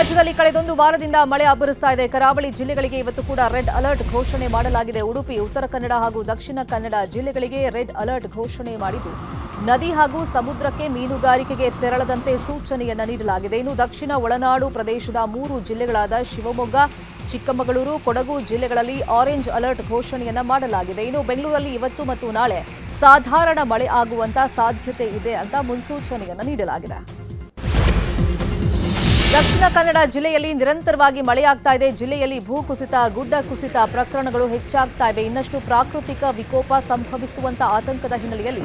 ರಾಜ್ಯದಲ್ಲಿ ಕಳೆದೊಂದು ವಾರದಿಂದ ಮಳೆ ಅಬ್ಬರಿಸ್ತಾ ಇದೆ. ಕರಾವಳಿ ಜಿಲ್ಲೆಗಳಿಗೆ ಇವತ್ತು ಕೂಡ ರೆಡ್ ಅಲರ್ಟ್ ಘೋಷಣೆ ಮಾಡಲಾಗಿದೆ. ಉಡುಪಿ, ಉತ್ತರ ಕನ್ನಡ ಹಾಗೂ ದಕ್ಷಿಣ ಕನ್ನಡ ಜಿಲ್ಲೆಗಳಿಗೆ ರೆಡ್ ಅಲರ್ಟ್ ಘೋಷಣೆ ಮಾಡಿದ್ದು, ನದಿ ಹಾಗೂ ಸಮುದ್ರಕ್ಕೆ ಮೀನುಗಾರಿಕೆಗೆ ತೆರಳದಂತೆ ಸೂಚನೆಯನ್ನು ನೀಡಲಾಗಿದೆ. ಇನ್ನು ದಕ್ಷಿಣ ಒಳನಾಡು ಪ್ರದೇಶದ ಮೂರು ಜಿಲ್ಲೆಗಳಾದ ಶಿವಮೊಗ್ಗ, ಚಿಕ್ಕಮಗಳೂರು, ಕೊಡಗು ಜಿಲ್ಲೆಗಳಲ್ಲಿ ಆರೆಂಜ್ ಅಲರ್ಟ್ ಘೋಷಣೆಯನ್ನ ಮಾಡಲಾಗಿದೆ. ಇನ್ನು ಬೆಂಗಳೂರಲ್ಲಿ ಇವತ್ತು ಮತ್ತು ನಾಳೆ ಸಾಧಾರಣ ಮಳೆ ಆಗುವಂತ ಸಾಧ್ಯತೆ ಇದೆ ಅಂತ ಮುನ್ಸೂಚನೆಯನ್ನು ನೀಡಲಾಗಿದೆ. ದಕ್ಷಿಣ ಕನ್ನಡ ಜಿಲ್ಲೆಯಲ್ಲಿ ನಿರಂತರವಾಗಿ ಮಳೆಯಾಗ್ತಾ ಇದೆ. ಜಿಲ್ಲೆಯಲ್ಲಿ ಭೂಕುಸಿತ ಗುಡ್ಡ ಕುಸಿತ ಪ್ರಕರಣಗಳು ಹೆಚ್ಚಾಗ್ತಾ ಇವೆ. ಇನ್ನಷ್ಟು ಪ್ರಾಕೃತಿಕ ವಿಕೋಪ ಸಂಭವಿಸುವಂತ ಆತಂಕದ ಹಿನ್ನೆಲೆಯಲ್ಲಿ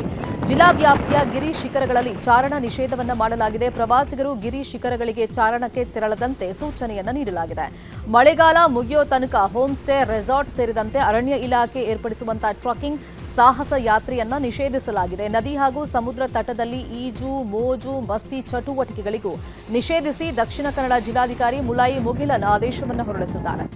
ಜಿಲ್ಲಾ ವ್ಯಾಪ್ತಿಯ ಗಿರಿ ಶಿಖರಗಳಲ್ಲಿ ಚಾರಣ ನಿಷೇಧವನ್ನು ಮಾಡಲಾಗಿದೆ. ಪ್ರವಾಸಿಗರು ಗಿರಿ ಶಿಖರಗಳಿಗೆ ಚಾರಣಕ್ಕೆ ತೆರಳದಂತೆ ಸೂಚನೆಯನ್ನು ನೀಡಲಾಗಿದೆ. ಮಳೆಗಾಲ ಮುಗಿಯೋ ತನಕ ಹೋಮ್ ಸ್ಟೇ ರೆಸಾರ್ಟ್ ಸೇರಿದಂತೆ ಅರಣ್ಯ ಇಲಾಖೆ ಏರ್ಪಡಿಸುವಂತಹ ಟ್ರಕ್ಕಿಂಗ್ ಸಾಹಸ ಯಾತ್ರೆಯನ್ನ ನಿಷೇಧಿಸಲಾಗಿದೆ. ನದಿ ಹಾಗೂ ಸಮುದ್ರ ತಟದಲ್ಲಿ ಈಜು, ಮೋಜು, ಮಸ್ತಿ ಚಟುವಟಿಕೆಗಳಿಗೂ ನಿಷೇಧಿಸಿ ದಕ್ಷಿಣ ಕನ್ನಡ ಜಿಲ್ಲಾಧಿಕಾರಿ ಮುಲಾಯಿ ಮುಗಿಲನ್ ಆದೇಶವನ್ನು ಹೊರಡಿಸಿದ್ದಾರೆ.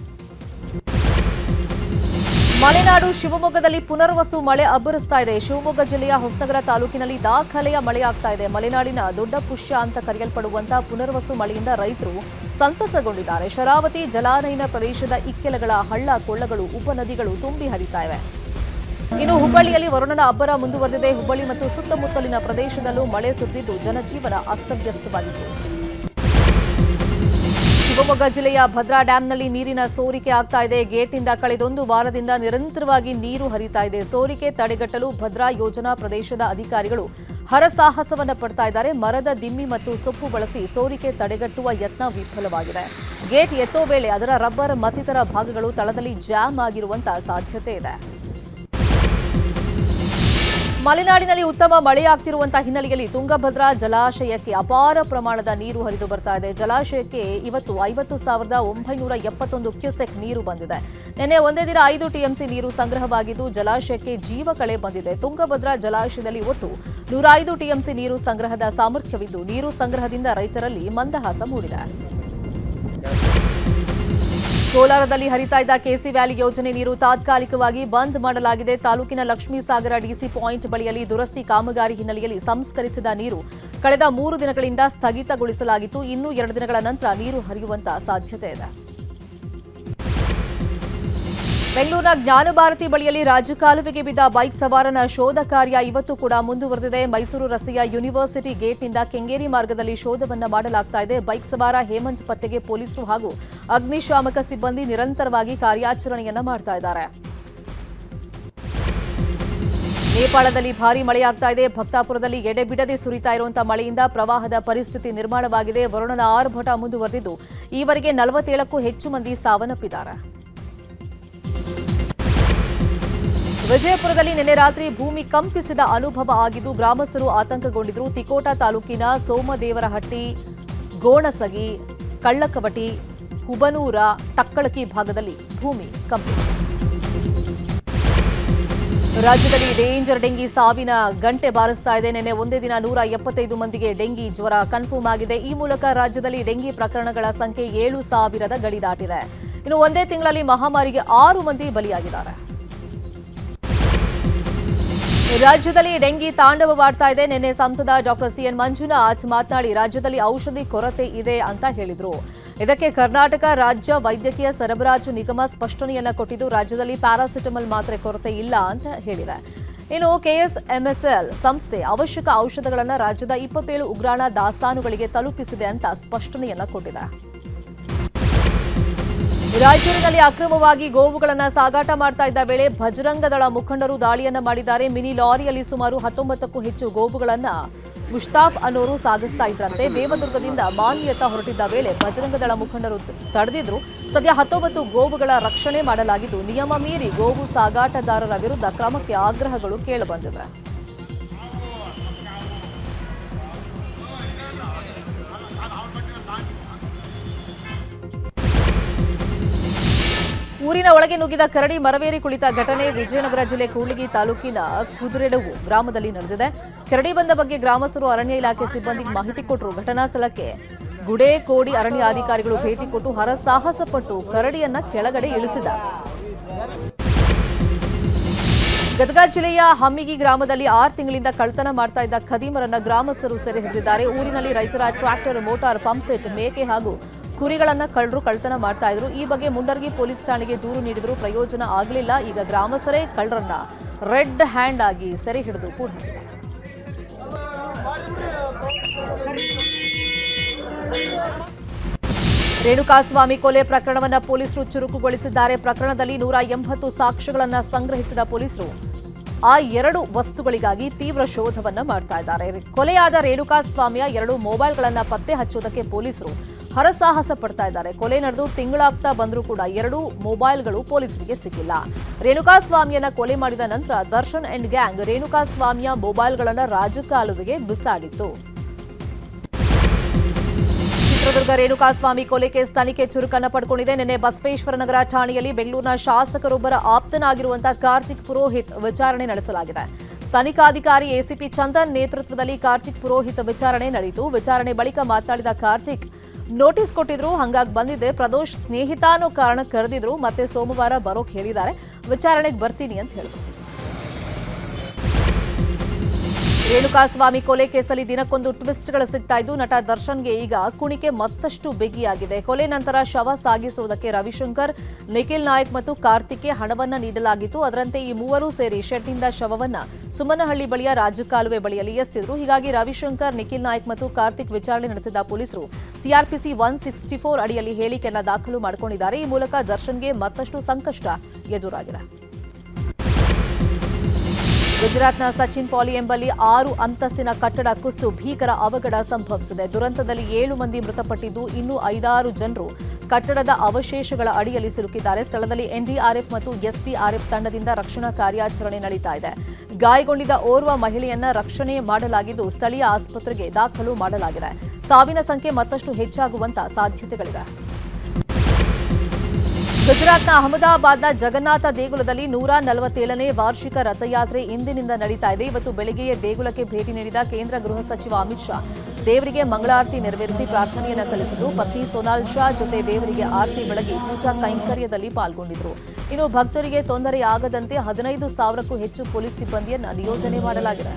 ಮಲೆನಾಡು ಶಿವಮೊಗ್ಗದಲ್ಲಿ ಪುನರ್ವಸು ಮಳೆ ಅಬ್ಬರಿಸ್ತಾ ಇದೆ. ಶಿವಮೊಗ್ಗ ಜಿಲ್ಲೆಯ ಹೊಸನಗರ ತಾಲೂಕಿನಲ್ಲಿ ದಾಖಲೆಯ ಮಳೆಯಾಗ್ತಾ ಇದೆ. ಮಲೆನಾಡಿನ ದೊಡ್ಡ ಪುಷ್ಯ ಅಂತ ಕರೆಯಲ್ಪಡುವಂತಹ ಪುನರ್ವಸು ಮಳೆಯಿಂದ ರೈತರು ಸಂತಸಗೊಂಡಿದ್ದಾರೆ. ಶರಾವತಿ, ಜಲಾನಯನ ಪ್ರದೇಶದ ಇಕ್ಕೆಲಗಳ ಹಳ್ಳ, ಕೊಳ್ಳಗಳು, ಉಪನದಿಗಳು ತುಂಬಿ ಹರಿತಾ ಇವೆ. ಇನ್ನು ಹುಬ್ಬಳ್ಳಿಯಲ್ಲಿ ವರುಣನ ಅಬ್ಬರ ಮುಂದುವರೆದಿದೆ. ಹುಬ್ಬಳ್ಳಿ ಮತ್ತು ಸುತ್ತಮುತ್ತಲಿನ ಪ್ರದೇಶದಲ್ಲೂ ಮಳೆ ಸುರಿದಿದ್ದು ಜನಜೀವನ ಅಸ್ತವ್ಯಸ್ತವಾಗಿತ್ತು. ಶಿವಮೊಗ್ಗ ಜಿಲ್ಲೆಯ ಭದ್ರಾ ಡ್ಯಾಂನಲ್ಲಿ ನೀರಿನ ಸೋರಿಕೆ ಆಗ್ತಾ ಇದೆ. ಗೇಟ್ನಿಂದ ಕಳೆದೊಂದು ವಾರದಿಂದ ನಿರಂತರವಾಗಿ ನೀರು ಹರಿತಾ ಇದೆ. ಸೋರಿಕೆ ತಡೆಗಟ್ಟಲು ಭದ್ರಾ ಯೋಜನಾ ಪ್ರದೇಶದ ಅಧಿಕಾರಿಗಳು ಹರಸಾಹಸವನ್ನು ಪಡ್ತಾ ಇದ್ದಾರೆ. ಮರದ ದಿಮ್ಮಿ ಮತ್ತು ಸೊಪ್ಪು ಬಳಸಿ ಸೋರಿಕೆ ತಡೆಗಟ್ಟುವ ಯತ್ನ ವಿಫಲವಾಗಿದೆ. ಗೇಟ್ ಎತ್ತೋ ವೇಳೆ ಅದರ ರಬ್ಬರ್ ಮತ್ತಿತರ ಭಾಗಗಳು ತಳದಲ್ಲಿ ಜಾಮ್ ಆಗಿರುವಂತಹ ಸಾಧ್ಯತೆ ಇದೆ. ಮಲೆನಾಡಿನಲ್ಲಿ ಉತ್ತಮ ಮಳೆಯಾಗ್ತಿರುವಂತಹ ಹಿನ್ನೆಲೆಯಲ್ಲಿ ತುಂಗಭದ್ರಾ ಜಲಾಶಯಕ್ಕೆ ಅಪಾರ ಪ್ರಮಾಣದ ನೀರು ಹರಿದು ಬರ್ತಾ ಇದೆ. ಜಲಾಶಯಕ್ಕೆ ಇವತ್ತು ಐವತ್ತು ಸಾವಿರದ ಒಂಬೈನೂರ ಎಪ್ಪತ್ತೊಂದು ಕ್ಯೂಸೆಕ್ ನೀರು ಬಂದಿದೆ. ನಿನ್ನೆ ಒಂದೇ ದಿನ ಐದು ಟಿಎಂಸಿ ನೀರು ಸಂಗ್ರಹವಾಗಿದ್ದು, ಜಲಾಶಯಕ್ಕೆ ಜೀವ ಕಳೆ ಬಂದಿದೆ. ತುಂಗಭದ್ರಾ ಜಲಾಶಯದಲ್ಲಿ ಒಟ್ಟು ನೂರ ಐದು ಟಿಎಂಸಿ ನೀರು ಸಂಗ್ರಹದ ಸಾಮರ್ಥ್ಯವಿದ್ದು, ನೀರು ಸಂಗ್ರಹದಿಂದ ರೈತರಲ್ಲಿ ಮಂದಹಾಸ ಮೂಡಿದೆ. ಕೋಲಾರದಲ್ಲಿ ಹರಿತಾ ಇದ್ದ ಕೆಸಿ ವ್ಯಾಲಿ ಯೋಜನೆ ನೀರು ತಾತ್ಕಾಲಿಕವಾಗಿ ಬಂದ್ ಮಾಡಲಾಗಿದೆ. ತಾಲೂಕಿನ ಲಕ್ಷ್ಮೀಸಾಗರ ಡಿಸಿ ಪಾಯಿಂಟ್ ಬಳಿಯಲ್ಲಿ ದುರಸ್ತಿ ಕಾಮಗಾರಿ ಹಿನ್ನೆಲೆಯಲ್ಲಿ ಸಂಸ್ಕರಿಸಿದ ನೀರು ಕಳೆದ ಮೂರು ದಿನಗಳಿಂದ ಸ್ಥಗಿತಗೊಳಿಸಲಾಗಿತ್ತು. ಇನ್ನೂ ಎರಡು ದಿನಗಳ ನಂತರ ನೀರು ಹರಿಯುವಂತಹ ಸಾಧ್ಯತೆ ಇದೆ. ಬೆಂಗಳೂರಿನ ಜ್ಞಾನಭಾರತಿ ಬಳಿಯಲ್ಲಿ ರಾಜಕಾಲುವೆಗೆ ಬಿದ್ದ ಬೈಕ್ ಸವಾರನ ಶೋಧ ಕಾರ್ಯ ಇವತ್ತು ಕೂಡ ಮುಂದುವರೆದಿದೆ. ಮೈಸೂರು ರಸ್ತೆಯ ಯೂನಿವರ್ಸಿಟಿ ಗೇಟ್ನಿಂದ ಕೆಂಗೇರಿ ಮಾರ್ಗದಲ್ಲಿ ಶೋಧವನ್ನು ಮಾಡಲಾಗ್ತಾ ಇದೆ. ಬೈಕ್ ಸವಾರ ಹೇಮಂತ್ ಪತ್ತೆಗೆ ಪೊಲೀಸರು ಹಾಗೂ ಅಗ್ನಿಶಾಮಕ ಸಿಬ್ಬಂದಿ ನಿರಂತರವಾಗಿ ಕಾರ್ಯಾಚರಣೆಯನ್ನ ಮಾಡ್ತಾ ಇದ್ದಾರೆ. ನೇಪಾಳದಲ್ಲಿ ಭಾರೀ ಮಳೆಯಾಗ್ತಾ ಇದೆ. ಭಕ್ತಾಪುರದಲ್ಲಿ ಎಡೆಬಿಡದೆ ಸುರಿತಾ ಇರುವಂತಹ ಮಳೆಯಿಂದ ಪ್ರವಾಹದ ಪರಿಸ್ಥಿತಿ ನಿರ್ಮಾಣವಾಗಿದೆ. ವರುಣನ ಆರ್ಭಟ ಮುಂದುವರೆದಿದ್ದು, ಈವರೆಗೆ ನಲವತ್ತೇಳಕ್ಕೂ ಹೆಚ್ಚು ಮಂದಿ ಸಾವನ್ನಪ್ಪಿದ್ದಾರೆ. ವಿಜಯಪುರದಲ್ಲಿ ನಿನ್ನೆ ರಾತ್ರಿ ಭೂಮಿ ಕಂಪಿಸಿದ ಅನುಭವ ಆಗಿದ್ದು ಗ್ರಾಮಸ್ಥರು ಆತಂಕಗೊಂಡಿದ್ದರು ತಿಕೋಟ ತಾಲೂಕಿನ ಸೋಮದೇವರಹಟ್ಟಿ, ಗೋಣಸಗಿ, ಕಳ್ಳಕವಟಿ ಹುಬನೂರ ಟಕ್ಕಳಕಿ ಭಾಗದಲ್ಲಿ ಭೂಮಿ ಕಂಪಿಸಿದೆ. ರಾಜ್ಯದಲ್ಲಿ ಡೇಂಜರ್ ಡೆಂಗಿ ಸಾವಿನ ಗಂಟೆ ಬಾರಿಸ್ತಾ ಇದೆ. ನಿನ್ನೆ ಒಂದೇ ದಿನ ನೂರ ಎಪ್ಪತ್ತೈದು ಮಂದಿಗೆ ಡೆಂಗಿ ಜ್ವರ ಕನ್ಫರ್ಮ್ ಆಗಿದೆ. ಈ ಮೂಲಕ ರಾಜ್ಯದಲ್ಲಿ ಡೆಂಗಿ ಪ್ರಕರಣಗಳ ಸಂಖ್ಯೆ ಏಳು ಸಾವಿರದ ಗಡಿ ದಾಟಿದೆ. ಇನ್ನು ಒಂದೇ ತಿಂಗಳಲ್ಲಿ ಮಹಾಮಾರಿಗೆ ಆರು ಮಂದಿ ಬಲಿಯಾಗಿದ್ದಾರೆ. ರಾಜ್ಯದಲ್ಲಿ ಡೆಂಗಿ ತಾಂಡವವಾಡ್ತಾ ಇದೆ. ನಿನ್ನೆ ಸಂಸದ ಡಾಕ್ಟರ್ ಸಿಎನ್ ಮಂಜುನಾಥ್ ಮಾತನಾಡಿ, ರಾಜ್ಯದಲ್ಲಿ ಔಷಧಿ ಕೊರತೆ ಇದೆ ಅಂತ ಹೇಳಿದರು. ಇದಕ್ಕೆ ಕರ್ನಾಟಕ ರಾಜ್ಯ ವೈದ್ಯಕೀಯ ಸರಬರಾಜು ನಿಗಮ ಸ್ಪಷ್ಟನೆಯನ್ನ ಕೊಟ್ಟಿದ್ದು, ರಾಜ್ಯದಲ್ಲಿ ಪ್ಯಾರಾಸಿಟಮಲ್ ಮಾತ್ರೆ ಕೊರತೆ ಇಲ್ಲ ಅಂತ ಹೇಳಿದೆ. ಇನ್ನು ಕೆಎಸ್ಎಂಎಸ್ಎಲ್ ಸಂಸ್ಥೆ ಅವಶ್ಯಕ ಔಷಧಗಳನ್ನು ರಾಜ್ಯದ ಇಪ್ಪತ್ತೇಳು ಉಗ್ರಾಣ ದಾಸ್ತಾನುಗಳಿಗೆ ತಲುಪಿಸಿದೆ ಅಂತ ಸ್ಪಷ್ಟನೆಯನ್ನ ಕೊಟ್ಟಿದೆ. ರಾಯಚೂರಿನಲ್ಲಿ ಅಕ್ರಮವಾಗಿ ಗೋವುಗಳನ್ನು ಸಾಗಾಟ ಮಾಡ್ತಾ ಇದ್ದ ವೇಳೆ ಭಜರಂಗದಳ ಮುಖಂಡರು ದಾಳಿಯನ್ನ ಮಾಡಿದ್ದಾರೆ. ಮಿನಿ ಲಾರಿಯಲ್ಲಿ ಸುಮಾರು ಹತ್ತೊಂಬತ್ತಕ್ಕೂ ಹೆಚ್ಚು ಗೋವುಗಳನ್ನ ಮುಷ್ತಾಫ್ ಅನ್ನೋರು ಸಾಗಿಸ್ತಾ ಇದ್ರಂತೆ. ದೇವದುರ್ಗದಿಂದ ಮಾನ್ಯತ ಹೊರಟಿದ್ದ ವೇಳೆ ಭಜರಂಗ ದಳ ಮುಖಂಡರು ತಡೆದಿದ್ರು. ಸದ್ಯ ಹತ್ತೊಂಬತ್ತು ಗೋವುಗಳ ರಕ್ಷಣೆ ಮಾಡಲಾಗಿದ್ದು, ನಿಯಮ ಮೀರಿ ಗೋವು ಸಾಗಾಟಗಾರರ ವಿರುದ್ಧ ಕ್ರಮಕ್ಕೆ ಆಗ್ರಹಗಳು ಕೇಳಿಬಂದಿವೆ. ಊರಿನ ಒಳಗೆ ನುಗ್ಗಿದ ಕರಡಿ ಮರವೇರಿ ಕುಳಿತ ಘಟನೆ ವಿಜಯನಗರ ಜಿಲ್ಲೆ ಕೂಡ್ಲಿಗಿ ತಾಲೂಕಿನ ಕುದುರೆಡವು ಗ್ರಾಮದಲ್ಲಿ ನಡೆದಿದೆ. ಕರಡಿ ಬಂದ ಬಗ್ಗೆ ಗ್ರಾಮಸ್ಥರು ಅರಣ್ಯ ಇಲಾಖೆ ಸಿಬ್ಬಂದಿಗೆ ಮಾಹಿತಿ ಕೊಟ್ಟರು. ಘಟನಾ ಸ್ಥಳಕ್ಕೆ ಗುಡೆ ಕೋಡಿ ಅರಣ್ಯ ಅಧಿಕಾರಿಗಳು ಭೇಟಿ ಕೊಟ್ಟು ಹರಸಾಹಸ ಪಟ್ಟು ಕರಡಿಯನ್ನ ಕೆಳಗಡೆ ಇಳಿಸಿದ ಗದಗ ಜಿಲ್ಲೆಯ ಹಮ್ಮಿಗಿ ಗ್ರಾಮದಲ್ಲಿ ಆರು ತಿಂಗಳಿಂದ ಕಳ್ತನ ಮಾಡ್ತಾ ಇದ್ದ ಖದೀಮರನ್ನ ಗ್ರಾಮಸ್ಥರು ಸೆರೆ ಹಿಡಿದಿದ್ದಾರೆ. ಊರಿನಲ್ಲಿ ರೈತರ ಟ್ರ್ಯಾಕ್ಟರ್, ಮೋಟಾರ್, ಪಂಪ್ಸೆಟ್, ಮೇಕೆ ಹಾಗೂ ಕುರಿಗಳನ್ನ ಕಳ್ಳರು ಕಳ್ತನ ಮಾಡ್ತಾ ಇದ್ರು. ಈ ಬಗ್ಗೆ ಮುಂಡರ್ಗಿ ಪೊಲೀಸ್ ಠಾಣೆಗೆ ದೂರು ನೀಡಿದ್ರು ಪ್ರಯೋಜನ ಆಗಲಿಲ್ಲ. ಈಗ ಗ್ರಾಮಸ್ಥರೇ ಕಳ್ಳರನ್ನ ರೆಡ್ ಹ್ಯಾಂಡ್ ಆಗಿ ಸೆರೆ ಹಿಡಿದು ಕೂಡ ರೇಣುಕಾಸ್ವಾಮಿ ಕೊಲೆ ಪ್ರಕರಣವನ್ನ ಪೊಲೀಸರು ಚುರುಕುಗೊಳಿಸಿದ್ದಾರೆ. ಪ್ರಕರಣದಲ್ಲಿ ನೂರ ಎಂಬತ್ತು ಸಾಕ್ಷ್ಯಗಳನ್ನ ಸಂಗ್ರಹಿಸಿದ ಪೊಲೀಸರು ಆ ಎರಡು ವಸ್ತುಗಳಿಗಾಗಿ ತೀವ್ರ ಶೋಧವನ್ನ ಮಾಡ್ತಾ ಇದ್ದಾರೆ. ಕೊಲೆಯಾದ ರೇಣುಕಾಸ್ವಾಮಿಯ ಎರಡು ಮೊಬೈಲ್ಗಳನ್ನ ಪತ್ತೆ ಹಚ್ಚುವುದಕ್ಕೆ ಪೊಲೀಸರು ಹರಸಾಹಸ ಪಡ್ತಾ ಇದ್ದಾರೆ. ಕೊಲೆ ನಡೆದು ತಿಂಗಳಾಗ್ತಾ ಬಂದರೂ ಕೂಡ ಎರಡು ಮೊಬೈಲ್ಗಳು ಪೊಲೀಸರಿಗೆ ಸಿಕ್ಕಿಲ್ಲ. ರೇಣುಕಾಸ್ವಾಮಿಯನ್ನ ಕೊಲೆ ಮಾಡಿದ ನಂತರ ದರ್ಶನ್ ಅಂಡ್ ಗ್ಯಾಂಗ್ ರೇಣುಕಾಸ್ವಾಮಿಯ ಮೊಬೈಲ್ಗಳನ್ನ ರಾಜಕಾಲುವೆಗೆ ಬಿಸಾಡಿತ್ತು. ಚಿತ್ರದುರ್ಗ ರೇಣುಕಾಸ್ವಾಮಿ ಕೊಲೆ ಕೇಸ್ ತನಿಖೆ ಚುರುಕನ್ನ ಪಡ್ಕೊಂಡಿದೆ. ನಿನ್ನೆ ಬಸವೇಶ್ವರ ನಗರ ಠಾಣೆಯಲ್ಲಿ ಬೆಂಗಳೂರಿನ ಶಾಸಕರೊಬ್ಬರ ಆಪ್ತನಾಗಿರುವಂತಹ ಕಾರ್ತಿಕ್ ಪುರೋಹಿತ್ ವಿಚಾರಣೆ ನಡೆಸಲಾಗಿದೆ. ತನಿಖಾಧಿಕಾರಿ ಎಸಿಪಿ ಚಂದನ್ ನೇತೃತ್ವದಲ್ಲಿ ಕಾರ್ತಿಕ್ ಪುರೋಹಿತ್ ವಿಚಾರಣೆ ನಡೆಯಿತು. ವಿಚಾರಣೆ ಬಳಿಕ ಮಾತನಾಡಿದ ಕಾರ್ತಿಕ್ ನೋಟಿಸ್ ಕೊಟ್ಟಿದ್ರು, ಹಂಗಾಗಿ ಬಂದಿದ್ದೆ ಪ್ರದೋಷ್ ಸ್ನೇಹಿತ ಅನ್ನೋ ಕಾರಣ ಕರೆದಿದ್ರು, ಮತ್ತೆ ಸೋಮವಾರ ಬರೋಕ್ ಹೇಳಿದ್ದಾರೆ. ವಿಚಾರಣೆಗೆ ಬರ್ತೀನಿ ಅಂತ ಹೇಳಿದ್ರು. ರೇಣುಕಾಸ್ವಾಮಿ ಕೊಲೆ ಕೇಸಲ್ಲಿ ದಿನಕ್ಕೊಂದು ಟ್ವಿಸ್ಟ್ಗಳು ಸಿಗ್ತಾ ಇದ್ದು, ನಟ ದರ್ಶನ್ಗೆ ಈಗ ಕುಣಿಕೆ ಮತ್ತಷ್ಟು ಬಿಗಿಯಾಗಿದೆ. ಕೊಲೆ ನಂತರ ಶವ ಸಾಗಿಸುವುದಕ್ಕೆ ರವಿಶಂಕರ್, ನಿಖಿಲ್ ನಾಯಕ್ ಮತ್ತು ಕಾರ್ತಿಕ್ಗೆ ಹಣವನ್ನ ನೀಡಲಾಗಿತ್ತು. ಅದರಂತೆ ಈ ಮೂವರು ಸೇರಿ ಶೆಡ್ನಿಂದ ಶವವನ್ನ ಸುಮನಹಳ್ಳಿ ಬಳಿಯ ರಾಜಕಾಲುವೆ ಬಳಿಯಲ್ಲಿ ಎಸ್ತಿದ್ರು ಹೀಗಾಗಿ ರವಿಶಂಕರ್, ನಿಖಿಲ್ ನಾಯಕ್ ಮತ್ತು ಕಾರ್ತಿಕ್ ವಿಚಾರಣೆ ನಡೆಸಿದ ಪೊಲೀಸರು ಸಿಆರ್ಪಿಸಿ ಒನ್ ಸಿಕ್ಸ್ಟಿ ಫೋರ್ ಅಡಿಯಲ್ಲಿ ಹೇಳಿಕೆಯನ್ನ ದಾಖಲು ಮಾಡಿಕೊಂಡಿದ್ದಾರೆ. ಈ ಮೂಲಕ ದರ್ಶನ್ಗೆ ಮತ್ತಷ್ಟು ಸಂಕಷ್ಟ ಎದುರಾಗಿದೆ. ಗುಜರಾತ್ನ ಸಚಿನ್ ಪಾಲಿ ಎಂಬಲ್ಲಿ ಆರು ಅಂತಸ್ತಿನ ಕಟ್ಟಡ ಕುಸಿದು ಭೀಕರ ಅವಘಡ ಸಂಭವಿಸಿದೆ. ದುರಂತದಲ್ಲಿ ಏಳು ಮಂದಿ ಮೃತಪಟ್ಟಿದ್ದು ಇನ್ನೂ ಐದಾರು ಜನರು ಕಟ್ಟಡದ ಅವಶೇಷಗಳ ಅಡಿಯಲ್ಲಿ ಸಿಲುಕಿದ್ದಾರೆ. ಸ್ಥಳದಲ್ಲಿ ಎನ್ಡಿಆರ್ಎಫ್ ಮತ್ತು ಎಸ್ಡಿಆರ್ಎಫ್ ತಂಡದಿಂದ ರಕ್ಷಣಾ ಕಾರ್ಯಾಚರಣೆ ನಡೀತಾ ಇದೆ. ಗಾಯಗೊಂಡಿದ್ದ ಓರ್ವ ಮಹಿಳೆಯನ್ನ ರಕ್ಷಣೆ ಮಾಡಲಾಗಿದ್ದು ಸ್ಥಳೀಯ ಆಸ್ಪತ್ರೆಗೆ ದಾಖಲು ಮಾಡಲಾಗಿದೆ. ಸಾವಿನ ಸಂಖ್ಯೆ ಮತ್ತಷ್ಟು ಹೆಚ್ಚಾಗುವಂತ ಸಾಧ್ಯತೆಗಳಿವೆ. ಗುಜರಾತ್ನ ಅಹಮದಾಬಾದ್ನ ಜಗನ್ನಾಥ ದೇಗುಲದಲ್ಲಿ ನೂರ ನಲವತ್ತೇಳನೇ ವಾರ್ಷಿಕ ರಥಯಾತ್ರೆ ಇಂದಿನಿಂದ ನಡೀತಾ ಇದೆ. ಇವತ್ತು ಬೆಳಗ್ಗೆಯೇ ದೇಗುಲಕ್ಕೆ ಭೇಟಿ ನೀಡಿದ ಕೇಂದ್ರ ಗೃಹ ಸಚಿವ ಅಮಿತ್ ಶಾ, ದೇವರಿಗೆ ಮಂಗಳಾರತಿ ನೆರವೇರಿಸಿ ಪ್ರಾರ್ಥನೆಯನ್ನ ಸಲ್ಲಿಸಿದ್ರು. ಪತ್ನಿ ಸೋನಾಲ್ ಶಾ ಜೊತೆ ದೇವರಿಗೆ ಆರತಿ ಬೆಳಗಿ ಪೂಜಾ ಕೈಂಕರ್ಯದಲ್ಲಿ ಪಾಲ್ಗೊಂಡಿದ್ರು. ಇನ್ನು ಭಕ್ತರಿಗೆ ತೊಂದರೆಯಾಗದಂತೆ ಹದಿನೈದು ಸಾವಿರಕ್ಕೂ ಹೆಚ್ಚು ಪೊಲೀಸ್ ಸಿಬ್ಬಂದಿಯನ್ನು ನಿಯೋಜನೆ ಮಾಡಲಾಗಿದೆ.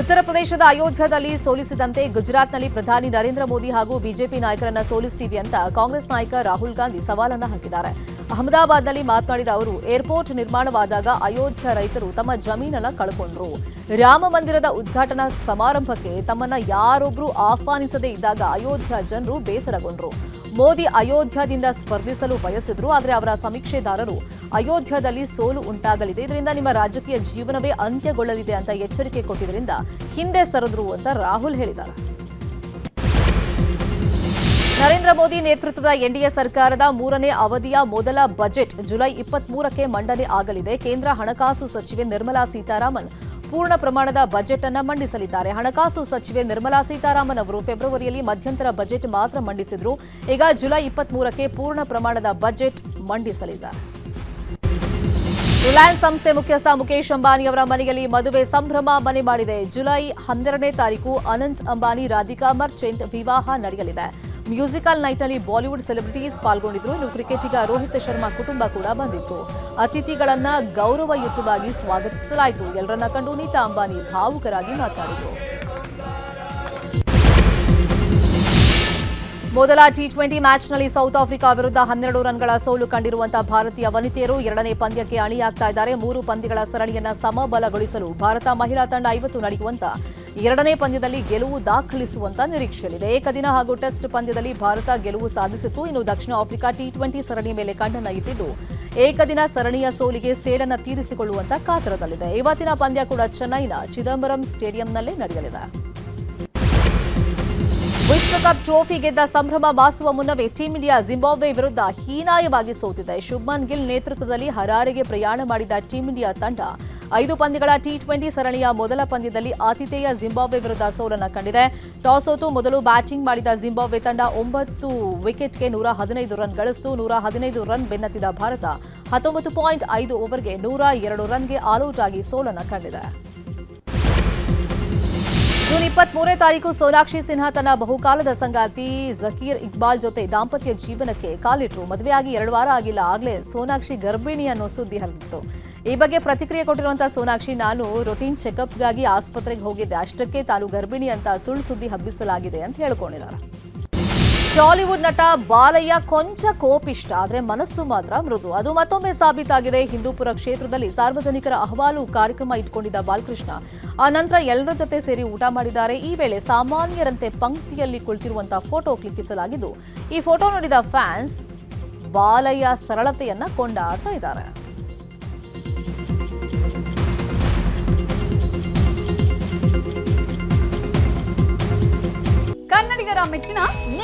ಉತ್ತರ ಪ್ರದೇಶದ ಅಯೋಧ್ಯದಲ್ಲಿ ಸೋಲಿಸಿದಂತೆ ಗುಜರಾತ್ನಲ್ಲಿ ಪ್ರಧಾನಿ ನರೇಂದ್ರ ಮೋದಿ ಹಾಗೂ ಬಿಜೆಪಿ ನಾಯಕರನ್ನ ಸೋಲಿಸ್ತೀವಿ ಅಂತ ಕಾಂಗ್ರೆಸ್ ನಾಯಕ ರಾಹುಲ್ ಗಾಂಧಿ ಸವಾಲನ್ನ ಹಾಕಿದ್ದಾರೆ. ಅಹಮದಾಬಾದ್ನಲ್ಲಿ ಮಾತನಾಡಿದ ಅವರು, ಏರ್ಪೋರ್ಟ್ ನಿರ್ಮಾಣವಾದಾಗ ಅಯೋಧ್ಯ ರೈತರು ತಮ್ಮ ಜಮೀನನ್ನು ಕಳ್ಕೊಂಡ್ರು. ರಾಮ ಮಂದಿರದ ಉದ್ಘಾಟನಾ ಸಮಾರಂಭಕ್ಕೆ ತಮ್ಮನ್ನ ಯಾರೊಬ್ರು ಆಹ್ವಾನಿಸದೇ ಇದ್ದಾಗ ಅಯೋಧ್ಯ ಜನರು ಬೇಸರಗೊಂಡ್ರು. ಮೋದಿ ಅಯೋಧ್ಯದಿಂದ ಸ್ಪರ್ಧಿಸಲು ಬಯಸಿದ್ರು, ಆದರೆ ಅವರ ಸಮೀಕ್ಷೆದಾರರು ಅಯೋಧ್ಯದಲ್ಲಿ ಸೋಲು ಉಂಟಾಗಲಿದೆ, ಇದರಿಂದ ನಿಮ್ಮ ರಾಜಕೀಯ ಜೀವನವೇ ಅಂತ್ಯಗೊಳ್ಳಲಿದೆ ಅಂತ ಎಚ್ಚರಿಕೆ ಕೊಟ್ಟಿದ್ದರಿಂದ ಹಿಂದೆ ಸರಿದ್ರು ಅಂತ ರಾಹುಲ್ ಹೇಳಿದ್ದಾರೆ. ನರೇಂದ್ರ ಮೋದಿ ನೇತೃತ್ವದ ಎನ್ಡಿಎ ಸರ್ಕಾರದ ಮೂರನೇ ಅವಧಿಯ ಮೊದಲ ಬಜೆಟ್ ಜುಲೈ ಇಪ್ಪತ್ಮೂರಕ್ಕೆ ಮಂಡನೆ ಆಗಲಿದೆ. ಕೇಂದ್ರ ಹಣಕಾಸು ಸಚಿವೆ ನಿರ್ಮಲಾ ಸೀತಾರಾಮನ್ ಪೂರ್ಣ ಪ್ರಮಾಣದ ಬಜೆಟ್ ಅನ್ನು ಮಂಡಿಸಲಿದ್ದಾರೆ. ಹಣಕಾಸು ಸಚಿವೆ ನಿರ್ಮಲಾ ಸೀತಾರಾಮನ್ ಅವರು ಫೆಬ್ರವರಿಯಲ್ಲಿ ಮಧ್ಯಂತರ ಬಜೆಟ್ ಮಾತ್ರ ಮಂಡಿಸಿದ್ರು. ಈಗ ಜುಲೈ ಇಪ್ಪತ್ಮೂರಕ್ಕೆ ಪೂರ್ಣ ಪ್ರಮಾಣದ ಬಜೆಟ್ ಮಂಡಿಸಲಿದ್ದಾರೆ. ರಿಲಯನ್ಸ್ ಸಂಸ್ಥೆ ಮುಖ್ಯಸ್ಥ ಮುಖೇಶ್ ಅಂಬಾನಿ ಅವರ ಮನೆಯಲ್ಲಿ ಮದುವೆ ಸಂಭ್ರಮ ಮನೆ ಮಾಡಿದೆ. ಜುಲೈ ಹನ್ನೆರಡನೇ ತಾರೀಕು ಅನಂತ್ ಅಂಬಾನಿ, ರಾಧಿಕಾ, ಮರ್ಚೆಂಟ್ ವಿವಾಹ ನಡೆಯಲಿದೆ. ಮ್ಯೂಸಿಕಲ್ ನೈಟ್ನಲ್ಲಿ ಬಾಲಿವುಡ್ ಸೆಲೆಬ್ರಿಟೀಸ್ ಪಾಲ್ಗೊಂಡಿದ್ರು. ಇನ್ನು ಕ್ರಿಕೆಟಿಗ ರೋಹಿತ್ ಶರ್ಮಾ ಕುಟುಂಬ ಕೂಡ ಬಂದಿತ್ತು. ಅತಿಥಿಗಳನ್ನ ಗೌರವಯುತವಾಗಿ ಸ್ವಾಗತಿಸಲಾಯಿತು. ಎಲ್ಲರನ್ನ ಕಂಡು ನೀತಾ ಅಂಬಾನಿ ಭಾವುಕರಾಗಿ ಮಾತನಾಡಿದರು ಮೊದಲ ಟಿ ಟ್ವೆಂಟಿ ಮ್ಯಾಚ್ನಲ್ಲಿ ಸೌತ್ ಆಫ್ರಿಕಾ ವಿರುದ್ಧ ಹನ್ನೆರಡು ರನ್ಗಳ ಸೋಲು ಕಂಡಿರುವಂತಹ ಭಾರತೀಯ ವನಿತೆಯರು ಎರಡನೇ ಪಂದ್ಯಕ್ಕೆ ಅಣಿಯಾಗ್ತಾ ಇದ್ದಾರೆ. ಮೂರು ಪಂದ್ಯಗಳ ಸರಣಿಯನ್ನ ಸಮಬಲಗೊಳಿಸಲು ಭಾರತ ಮಹಿಳಾ ತಂಡ ಐವತ್ತು ನಡೆಯುವಂತ ಎರಡನೇ ಪಂದ್ಯದಲ್ಲಿ ಗೆಲುವು ದಾಖಲಿಸುವಂತ ನಿರೀಕ್ಷೆಯಲ್ಲಿದೆ. ಏಕದಿನ ಹಾಗೂ ಟೆಸ್ಟ್ ಪಂದ್ಯದಲ್ಲಿ ಭಾರತ ಗೆಲುವು ಸಾಧಿಸಿತು ಇನ್ನು ದಕ್ಷಿಣ ಆಫ್ರಿಕಾ ಟಿ ಟ್ವೆಂಟಿ ಸರಣಿ ಮೇಲೆ ಕಣ್ಣನ್ನ ಇಟ್ಟಿದ್ದು ಏಕದಿನ ಸರಣಿಯ ಸೋಲಿಗೆ ಸೇಡನ್ನ ತೀರಿಸಿಕೊಳ್ಳುವಂತ ಕಾತರದಲ್ಲಿದೆ. ಇವತ್ತಿನ ಪಂದ್ಯ ಕೂಡ ಚೆನ್ನೈನ ಚಿದಂಬರಂ ಸ್ಟೇಡಿಯಂನಲ್ಲೇ ನಡೆಯಲಿದೆ. ವಿಶ್ವಕಪ್ ಟ್ರೋಫಿ ಗೆದ್ದ ಸಂಭ್ರಮ ಬಾಸುವ ಮುನ್ನವೇ ಟೀಂ ಇಂಡಿಯಾ ಜಿಂಬಾಬ್ವೆ ವಿರುದ್ಧ ಹೀನಾಯವಾಗಿ ಸೋತಿದೆ. ಶುಭ್ಮನ್ ಗಿಲ್ ನೇತೃತ್ವದಲ್ಲಿ ಹರಾರೆಗೆ ಪ್ರಯಾಣ ಮಾಡಿದ ಟೀಂ ಇಂಡಿಯಾ ತಂಡ ಐದು ಪಂದ್ಯಗಳ ಟಿ ಟ್ವೆಂಟಿ ಸರಣಿಯ ಮೊದಲ ಪಂದ್ಯದಲ್ಲಿ ಆತಿಥೇಯ ಜಿಂಬಾಬ್ವೆ ವಿರುದ್ಧ ಸೋಲನ್ನು ಕಂಡಿದೆ. ಟಾಸ್ ಸೋತು ಮೊದಲು ಬ್ಯಾಟಿಂಗ್ ಮಾಡಿದ ಜಿಂಬಾಬ್ವೆ ತಂಡ ಒಂಬತ್ತು ವಿಕೆಟ್ಗೆ ನೂರ ಹದಿನೈದು ರನ್ ಗಳಿಸಿತು. ನೂರ ಹದಿನೈದು ರನ್ ಬೆನ್ನತ್ತಿದ ಭಾರತ ಹತ್ತೊಂಬತ್ತು ಪಾಯಿಂಟ್ ಐದು ಓವರ್ಗೆ ನೂರ ಎರಡು ರನ್ಗೆ ಆಲ್ಔಟ್ ಆಗಿ ಸೋಲನ್ನು ಕಂಡಿದೆ. ಜೂನ್ ಇಪ್ಪತ್ಮೂರನೇ ತಾರೀಕು ಸೋನಾಕ್ಷಿ ಸಿನ್ಹಾ ತನ್ನ ಬಹುಕಾಲದ ಸಂಗಾತಿ ಜಕೀರ್ ಇಕ್ಬಾಲ್ ಜೊತೆ ದಾಂಪತ್ಯ ಜೀವನಕ್ಕೆ ಕಾಲಿಟ್ರು ಮದುವೆಯಾಗಿ ಎರಡು ವಾರ ಆಗಿಲ್ಲ. ಆಗ್ಲೇ ಸೋನಾಕ್ಷಿ ಗರ್ಭಿಣಿ ಅನ್ನೋ ಸುದ್ದಿ ಹರಿದಿತ್ತು ಈ ಬಗ್ಗೆ ಪ್ರತಿಕ್ರಿಯೆ ಕೊಟ್ಟಿರುವಂತಹ ಸೋನಾಕ್ಷಿ, ನಾನು ರೊಟೀನ್ ಚೆಕಪ್ಗಾಗಿ ಆಸ್ಪತ್ರೆಗೆ ಹೋಗಿದ್ದೆ. ಅಷ್ಟಕ್ಕೆ ತಾನು ಗರ್ಭಿಣಿ ಅಂತ ಸುಳ್ಳು ಸುದ್ದಿ ಹಬ್ಬಿಸಲಾಗಿದೆ ಅಂತ ಹೇಳ್ಕೊಂಡಿದ್ದಾರೆ. ಟಾಲಿವುಡ್ ನಟ ಬಾಲಯ್ಯ ಕೊಂಚ ಕೋಪಿಷ್ಟ, ಆದರೆ ಮನಸ್ಸು ಮಾತ್ರ ಮೃದು. ಅದು ಮತ್ತೊಮ್ಮೆ ಸಾಬೀತಾಗಿದೆ. ಹಿಂದೂಪುರ ಕ್ಷೇತ್ರದಲ್ಲಿ ಸಾರ್ವಜನಿಕರ ಅಹವಾಲು ಕಾರ್ಯಕ್ರಮ ಇಟ್ಕೊಂಡಿದ್ದ ಬಾಲಕೃಷ್ಣ. ಆ ನಂತರ ಎಲ್ಲರ ಜೊತೆ ಸೇರಿ ಊಟ ಮಾಡಿದ್ದಾರೆ. ಈ ವೇಳೆ ಸಾಮಾನ್ಯರಂತೆ ಪಂಕ್ತಿಯಲ್ಲಿ ಕುಳಿತಿರುವಂತಹ ಫೋಟೋ ಕ್ಲಿಕ್ಕಿಸಲಾಗಿದ್ದು, ಈ ಫೋಟೋ ನೋಡಿದ ಫ್ಯಾನ್ಸ್ ಬಾಲಯ್ಯ ಸರಳತೆಯನ್ನ ಕೊಂಡಾಡ್ತಾ ಇದ್ದಾರೆ. ಕನ್ನಡಿಗರ ಮೆಚ್ಚಿನ